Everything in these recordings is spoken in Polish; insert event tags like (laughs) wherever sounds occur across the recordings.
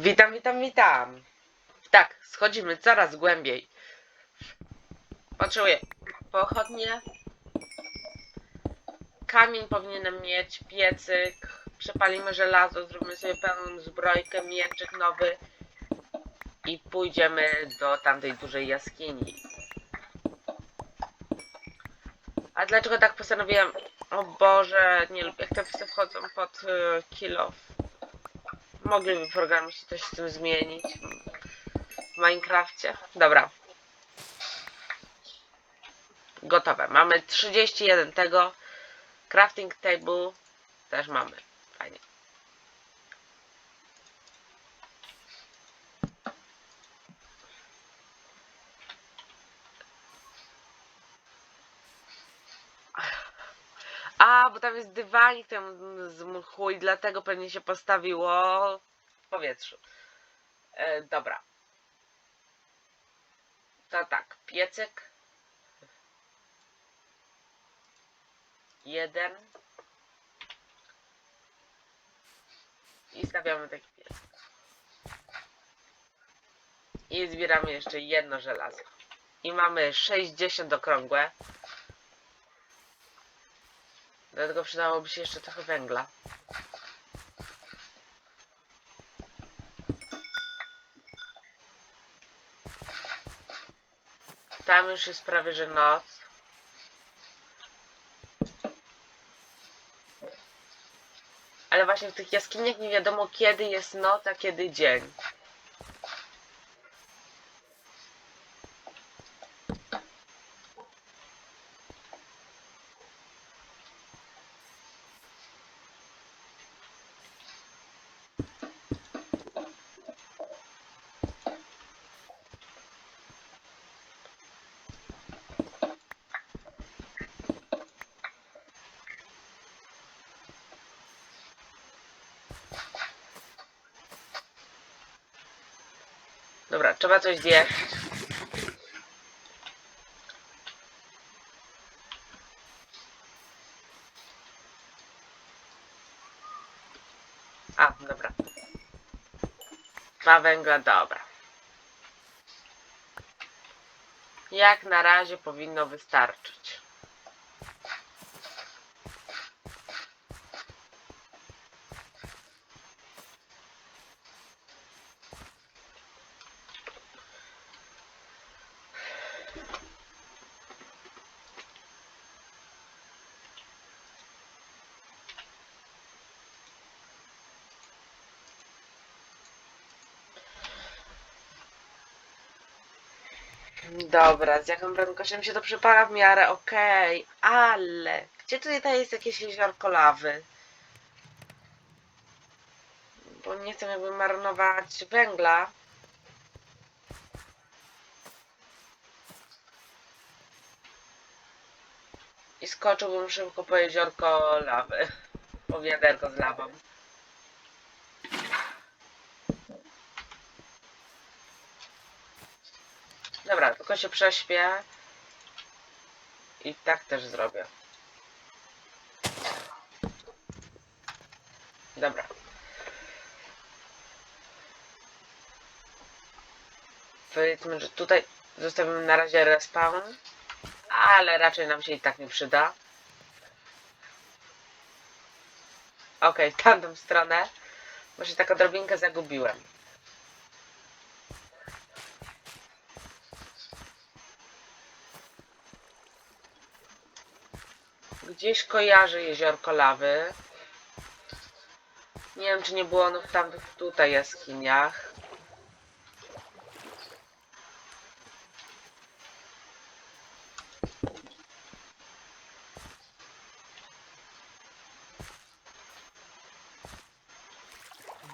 Witam, witam, witam. Tak, schodzimy coraz głębiej. Potrzebuję pochodnie. Kamień powinienem mieć, piecyk. Przepalimy żelazo, zrobimy sobie pełną zbrojkę, mieczyk nowy. I pójdziemy do tamtej dużej jaskini. A dlaczego tak postanowiłem? O Boże, nie lubię jak te psy wchodzą pod y. Mogliby się coś z tym zmienić. W Minecrafcie. Dobra. Gotowe. Mamy 31 tego. Crafting table też mamy. A, bo tam jest dywanik ten z mchu i dlatego pewnie się postawiło w powietrzu. E, dobra. To tak, piecyk. Jeden. I stawiamy taki piecyk. I zbieramy jeszcze jedno żelazo. I mamy 60 okrągłe. Dlatego przydałoby się jeszcze trochę węgla. Tam już jest prawie, że noc. Ale właśnie w tych jaskiniach nie wiadomo kiedy jest noc, a kiedy dzień. Dobra, trzeba coś zjeść. A, dobra. Dwa węgla, dobra. Jak na razie powinno wystarczyć. Dobra, z jaką prędkością się to przypala w miarę okej, ale gdzie tutaj jest jakieś jeziorko lawy? Bo nie chcę jakby marnować węgla. I skoczyłbym szybko po jeziorko lawy. Po wiaderko z lawą. Dobra, tylko się prześpię. I tak też zrobię. Dobra. Powiedzmy, że tutaj zostawimy na razie respawn. Ale raczej nam się i tak nie przyda. Okej, okay, tamtą stronę. Bo się tak odrobinkę zagubiłem. Gdzieś kojarzę jeziorko lawy. Nie wiem, czy nie było ono w tamtych tutaj jaskiniach.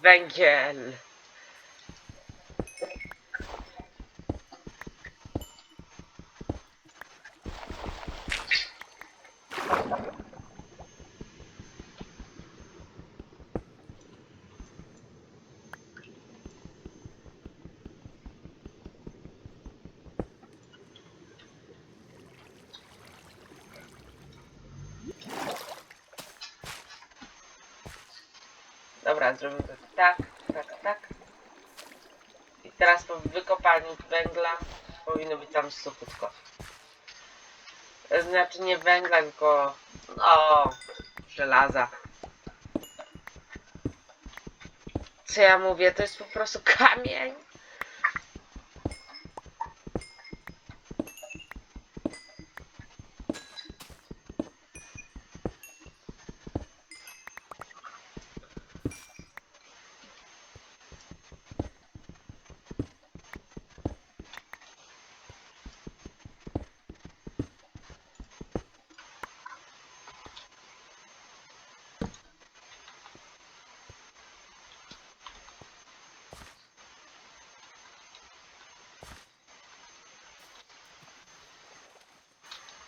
Węgiel. Dobra, zrobimy to tak, tak, tak. teraz po wykopaniu węgla powinno być tam suchutko. Znaczy nie węgla, tylko no, żelaza. Co ja mówię? To jest po prostu kamień.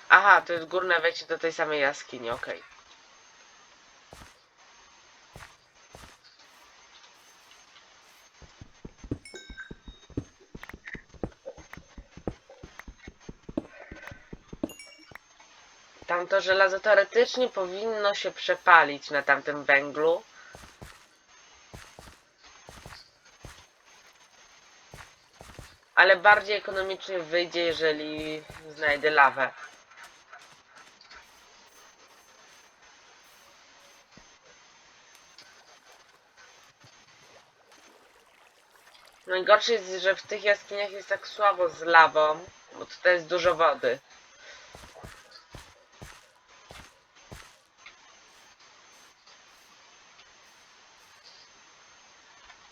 Aha, to jest górne wejście do tej samej jaskini, okej. Tamto żelazo teoretycznie powinno się przepalić na tamtym węglu. Ale bardziej ekonomicznie wyjdzie, jeżeli znajdę lawę. Najgorsze jest, że w tych jaskiniach jest tak słabo z lawą, bo tutaj jest dużo wody.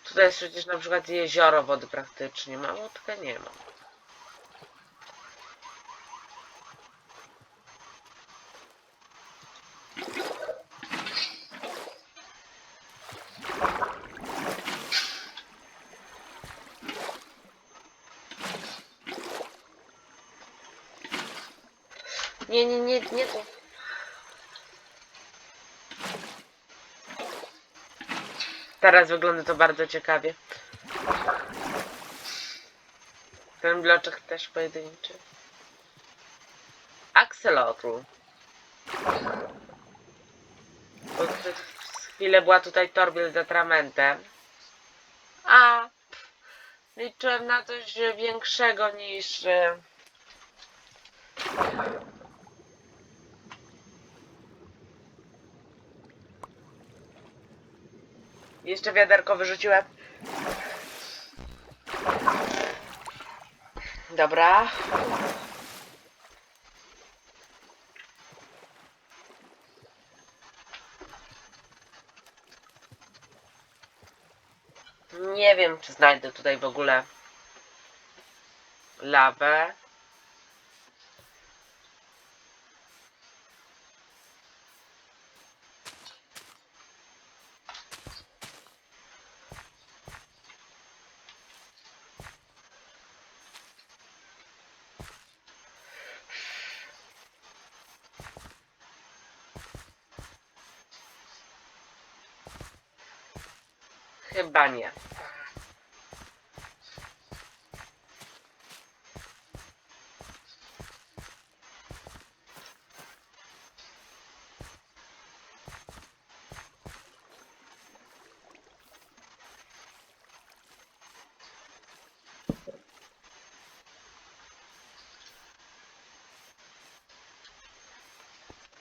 Tutaj jest przecież na przykład jezioro wody praktycznie. Mało tylko nie ma. Nie, nie, nie, nie tu. Teraz wygląda to bardzo ciekawie. Ten bloczek też pojedynczy. Axelotl. Bo przez chwilę była tutaj torbiel z atramentem. A, liczyłem na coś większego niż... Jeszcze wiaderko wyrzuciłem. Dobra. Nie wiem, czy znajdę tutaj w ogóle lawę. Chyba nie.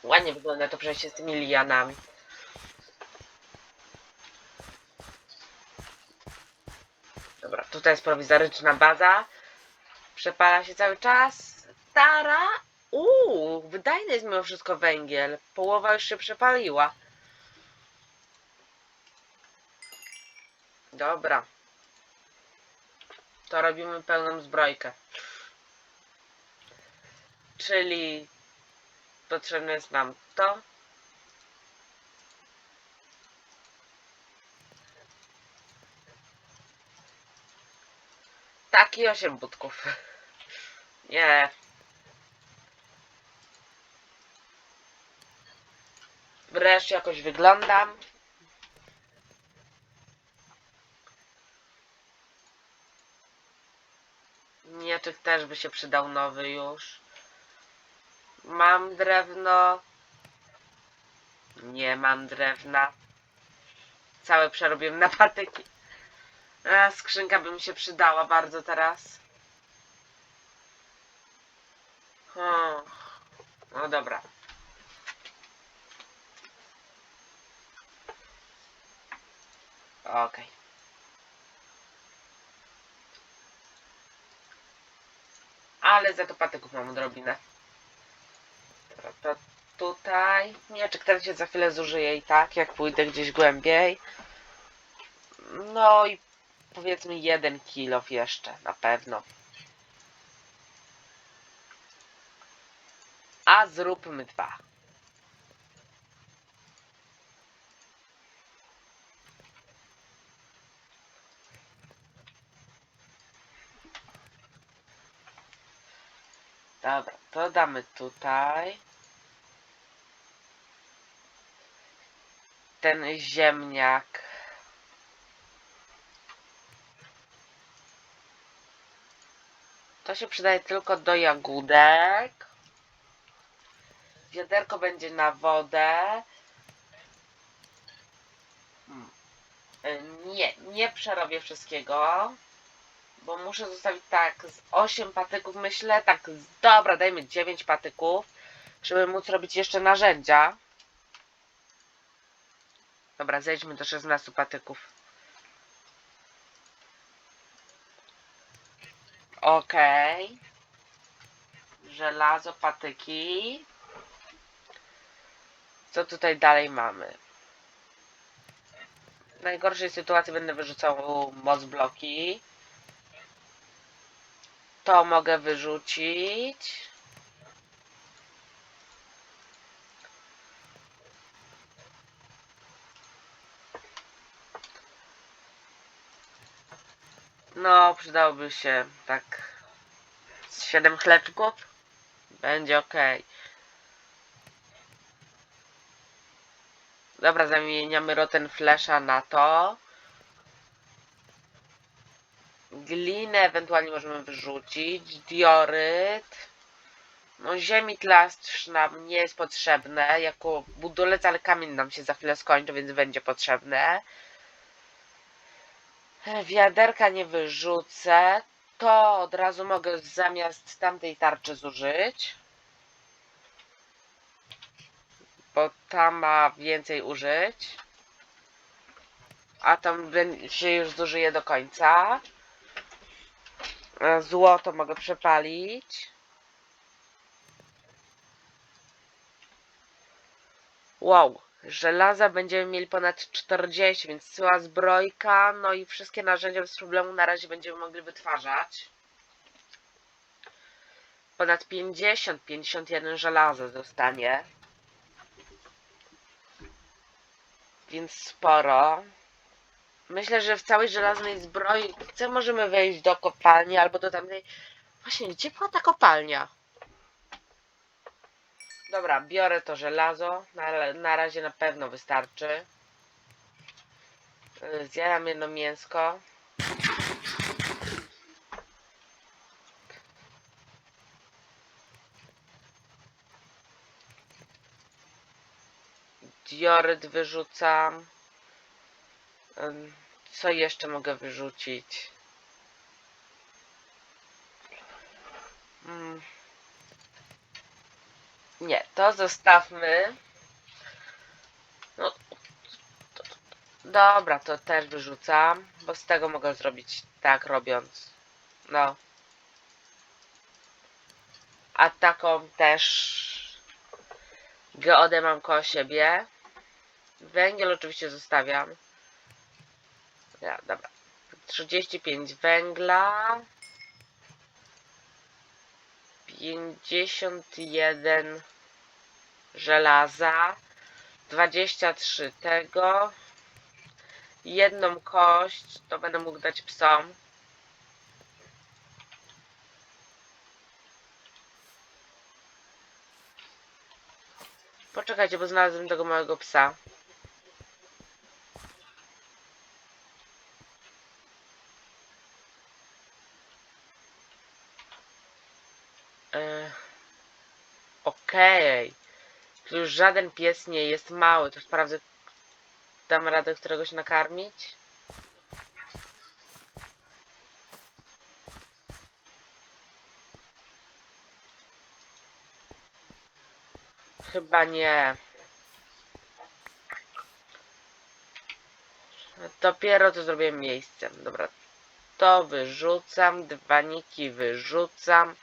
Ładnie wygląda to przejście z tymi lianami. Tutaj jest prowizoryczna baza. Przepala się cały czas. Stara. Uuu, wydajny jest mimo wszystko węgiel. Połowa już się przepaliła. Dobra. To robimy pełną zbrojkę. Czyli potrzebne jest nam to. Taki osiem budków. (laughs) Nie. Wreszcie jakoś wyglądam. Mieczyk też by się przydał nowy już. Mam drewno. Nie mam drewna. Całe przerobiłem na patyki. A, skrzynka by mi się przydała bardzo teraz. O, no dobra. Okej. Ale za to patyków mam odrobinę. To tutaj. Mieczek ten się za chwilę zużyje i tak, jak pójdę gdzieś głębiej. No i powiedzmy jeden kilo jeszcze, na pewno. A zróbmy dwa. Dobra, to damy tutaj. Ten ziemniak. To się przydaje tylko do jagódek. Wiaderko będzie na wodę. Hmm. Y, Nie, nie przerobię wszystkiego. Bo muszę zostawić tak z 8 patyków, myślę. Tak, dobra, dajmy 9 patyków, żeby móc robić jeszcze narzędzia. Dobra, zejdźmy do 16 patyków. Okej. Żelazo, patyki. Co tutaj dalej mamy? W najgorszej sytuacji będę wyrzucał moc bloki. To mogę wyrzucić. No, przydałoby się tak z 7 chleczków. Będzie ok. Dobra, zamieniamy Rotten Flesha na to. Glinę ewentualnie możemy wyrzucić. Dioryt. No ziemi tlastrz nam nie jest potrzebne. Jako budulec, ale kamień nam się za chwilę skończy, więc będzie potrzebne. Wiaderka nie wyrzucę. To od razu mogę zamiast tamtej tarczy zużyć. Bo ta ma więcej użyć. A tam się już zużyje do końca. Złoto mogę przepalić. Wow, żelaza będziemy mieli ponad 40, więc cała zbrojka, no i wszystkie narzędzia bez problemu na razie będziemy mogli wytwarzać. Ponad 50, 51 żelaza zostanie. Więc sporo. Myślę, że w całej żelaznej zbroi co możemy wejść do kopalni albo do tamtej. Właśnie, gdzie była ta kopalnia? Dobra, biorę to żelazo. Na, na razie na pewno wystarczy. Y, Zjadam jedno mięsko. Dioryt wyrzucam. Co jeszcze mogę wyrzucić? Mm. Nie, to zostawmy. No, dobra, to też wyrzucam, bo z tego mogę zrobić tak robiąc. No. A taką też geodę mam koło siebie. Węgiel oczywiście zostawiam. Ja, dobra. 35 węgla. 51 żelaza. 23 tego. Jedną kość to będę mógł dać psom. Poczekajcie, bo znalazłem tego małego psa. E, Okej. Tu już żaden pies nie jest mały, to sprawdzę, dam radę któregoś nakarmić. Chyba nie. Dopiero to zrobiłem miejscem. Dobra. To wyrzucam. Dwaniki wyrzucam.